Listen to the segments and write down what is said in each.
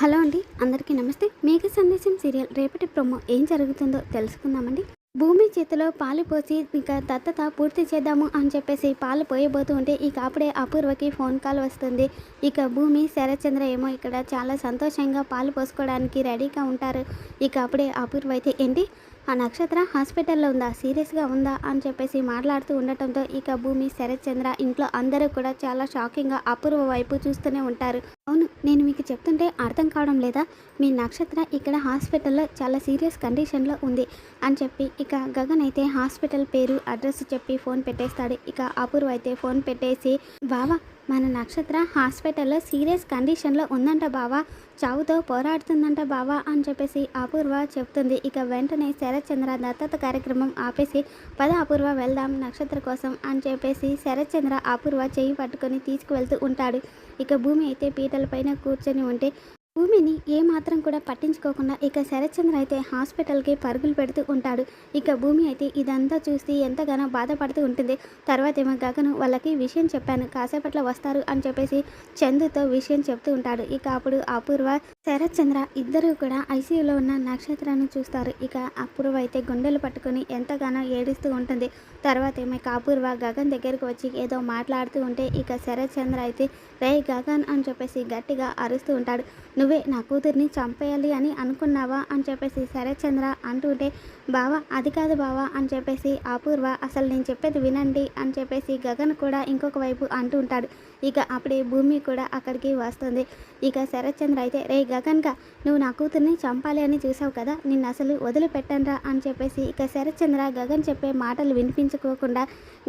Hello అండి అందరికీ నమస్తే. మేఘ సందేశం సీరియల్ రేపటి ప్రమో ఏం జరుగుతుందో తెలుసుకుందామండి. భూమి చేతిలో పాలు పోసి ఇక దత్తత పూర్తి చేద్దాము అని చెప్పేసి పాలు పోయబోతూ ఉంటే ఇక అప్పుడే అపూర్వకి ఫోన్ కాల్ వస్తుంది. ఇక భూమి శరత్చంద్ర ఏమో ఇక్కడ చాలా సంతోషంగా పాలు పోసుకోవడానికి రెడీగా ఉంటారు. ఇక అప్పుడే అపూర్వ అయితే ఏంటి? ఆ నక్షత్ర హాస్పిటల్లో ఉందా? సీరియస్గా ఉందా? అని చెప్పేసి మాట్లాడుతూ ఉండటంతో ఇక భూమి శరత్చంద్ర ఇంట్లో అందరూ కూడా చాలా షాకింగ్గా అపూర్వ వైపు చూస్తూనే ఉంటారు. అవును నేను మీకు చెప్తుంటే అర్థం కావడం లేదా? మీ నక్షత్ర ఇక్కడ హాస్పిటల్లో చాలా సీరియస్ కండిషన్లో ఉంది అని చెప్పి ఇక గగన్ అయితే హాస్పిటల్ పేరు అడ్రస్ చెప్పి ఫోన్ పెట్టేస్తాడు. ఇక అపూర్వ అయితే ఫోన్ పెట్టేసి బావా మన నక్షత్ర హాస్పిటల్లో సీరియస్ కండిషన్లో ఉందంట బావా చావుతో పోరాడుతుందంట బావా అని చెప్పేసి అపూర్వ చెప్తుంది. ఇక వెంటనే శరత్చంద్ర దత్తత కార్యక్రమం ఆపేసి పద అపూర్వ వెళ్దాం నక్షత్ర కోసం అని చెప్పేసి శరత్చంద్ర అపూర్వ చేయి పట్టుకొని తీసుకువెళ్తూ ఉంటాడు. ఇక భూమి అయితే పీటల పైన కూర్చొని ఉంటే భూమిని ఏమాత్రం కూడా పట్టించుకోకుండా ఇక శరత్చంద్ర అయితే హాస్పిటల్కి పరుగులు పెడుతూ ఉంటాడు. ఇక భూమి అయితే ఇదంతా చూసి ఎంతగానో బాధపడుతూ ఉంటుంది. తర్వాత ఏమో గగను వాళ్ళకి విషయం చెప్పాను. కాసేపట్లో వస్తారు అని చెప్పేసి చందుతో విషయం చెప్తూ ఉంటాడు. ఇక అప్పుడు అపూర్వ శరత్చంద్ర ఇద్దరు కూడా ఐసీయూలో ఉన్న నక్షత్రాన్ని చూస్తారు. ఇక అపూర్వ అయితే గుండెలు పట్టుకొని ఎంతగానో ఏడుస్తూ ఉంటుంది. తర్వాత ఏమో అపూర్వ గగన్ దగ్గరకు వచ్చి ఏదో మాట్లాడుతూ ఉంటే ఇక శరత్చంద్ర అయితే రే గగన్ అని చెప్పేసి గట్టిగా అరుస్తూ ఉంటాడు. నువ్వు నా కూతుర్ని చంపేయాలి అని అనుకున్నావా అని చెప్పేసి శరత్చంద్ర అంటుంటే బావా అది కాదు బావా అని చెప్పేసి అపూర్వ అసలు నేను చెప్పేది వినండి అని చెప్పేసి గగన్ కూడా ఇంకొక వైపు అంటూ ఉంటాడు. ఇక అప్పుడే భూమి కూడా అక్కడికి వస్తుంది. ఇక శరత్చంద్ర అయితే రే గగన్గా నువ్వు నా కూతుర్ని చంపాలి అని చూసావు కదా నిన్ను అసలు వదిలిపెట్టనరా అని చెప్పేసి ఇక శరత్చంద్ర గగన్ చెప్పే మాటలు వినిపించుకోకుండా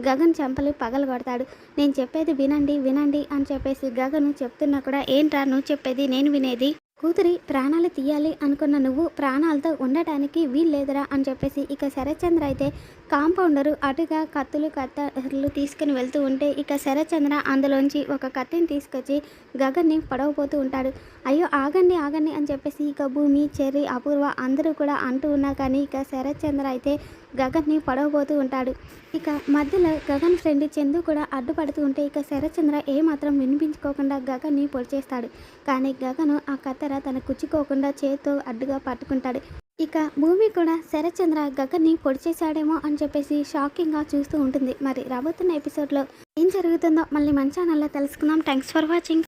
గగన్ చంపలు పగలు కొడతాడు నేను చెప్పేది వినండి వినండి అని చెప్పేసి గగన్ చెప్తున్నా కూడా ఏంట్రా నువ్వు చెప్పేది నేను వినేది కూతురి ప్రాణాలు తీయాలి అనుకున్న నువ్వు ప్రాణాలతో ఉండటానికి వీల్లేదురా అని చెప్పేసి ఇక శరత్చంద్ర అయితే కాంపౌండరు అటుగా కత్తులు కత్తలు తీసుకుని వెళ్తూ ఉంటే ఇక శరత్చంద్ర అందులోంచి ఒక కత్తిని తీసుకొచ్చి గగన్ని పడవపోతూ ఉంటాడు. అయ్యో ఆగండి ఆగండి అని చెప్పేసి ఇక భూమి చెర్రి అపూర్వ అందరూ కూడా అంటూ ఉన్నా కానీ ఇక శరత్చంద్ర అయితే గగన్ని పడవబోతూ ఉంటాడు. ఇక మధ్యలో గగన్ ఫ్రెండ్ చందు కూడా అడ్డుపడుతూ ఉంటే ఇక శరత్చంద్ర ఏమాత్రం వినిపించుకోకుండా గగన్ని పొడిచేస్తాడు. కానీ గగను ఆ కత్తెర తన కుచ్చుకోకుండా చేత్తో అడ్డుగా పట్టుకుంటాడు. ఇక భూమి కూడా శరచంద్ర గగన్ని పొడిచేశాడేమో అని చెప్పేసి షాకింగ్గా చూస్తూ ఉంటుంది. మరి రాబోతున్న ఎపిసోడ్లో ఏం జరుగుతుందో మళ్ళీ మన ఛానల్లో తెలుసుకుందాం. Thanks for watching